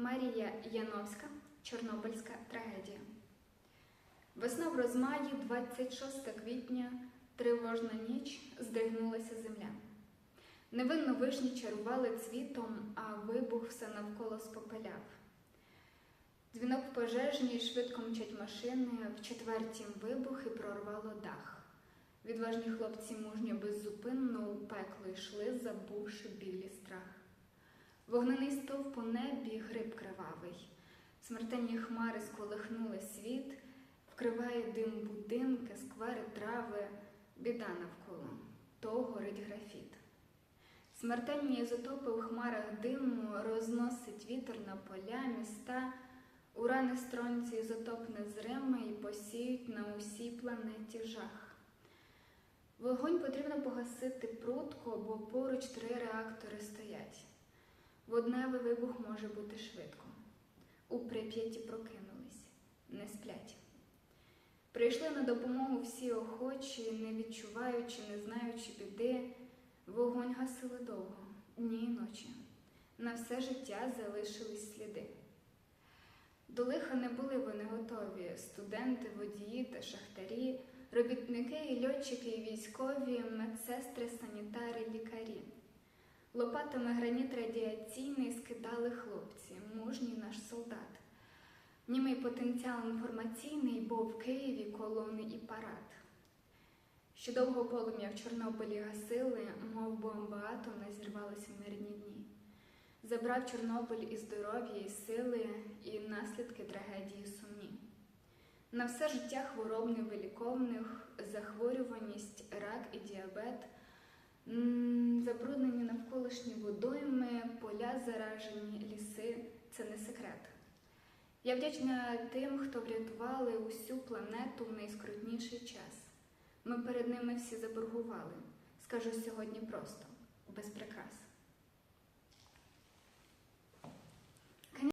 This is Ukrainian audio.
Марія Яновська, Чорнобильська трагедія. Весна в розмаї, 26 квітня, тривожна ніч, здригнулася земля. Невинно вишні чарували цвітом, а вибух все навколо спопеляв. Дзвінок в пожежній, швидко мчать машини, в четвертім вибух і прорвало дах. Відважні хлопці мужньо беззупинно у пекло йшли, забувши білі страх. Вогнений стовп гриб кривавий. Смертельні хмари сколихнули світ, вкриває дим будинки, сквери трави, біда навколо, то горить графіт. Смертельні ізотопи у хмарах диму розносить вітер на поля, міста, урани стронці ізотоп незримий посіють на усій планеті жах. Вогонь потрібно погасити прудко, бо поруч три реактори стоять. Водневий вибух може бути швидко. У Прип'яті прокинулись, не сплять. Прийшли на допомогу всі охочі, не відчуваючи, не знаючи біди. Вогонь гасили довго, дні й ночі. На все життя залишились сліди. До лиха не були вони готові студенти, водії та шахтарі, робітники і льотчики, і військові, медсестри, санітари, лікарі. Лопатами граніт радіаційний скидали хлопці, мужній наш солдат. Німий потенціал інформаційний, бо в Києві колони і парад. Що довго полум'я в Чорнобилі гасили, мов бомба атомна зірвалася в мирні дні. Забрав Чорнобиль і здоров'я, і сили, і наслідки трагедії сумні. На все життя хвороб невиліковних, захворюваність, рак і діабет, навколишні водойми, поля заражені, ліси це не секрет. Я вдячна тим, хто врятували усю планету в найскрутніший час. Ми перед ними всі заборгували. Скажу сьогодні просто без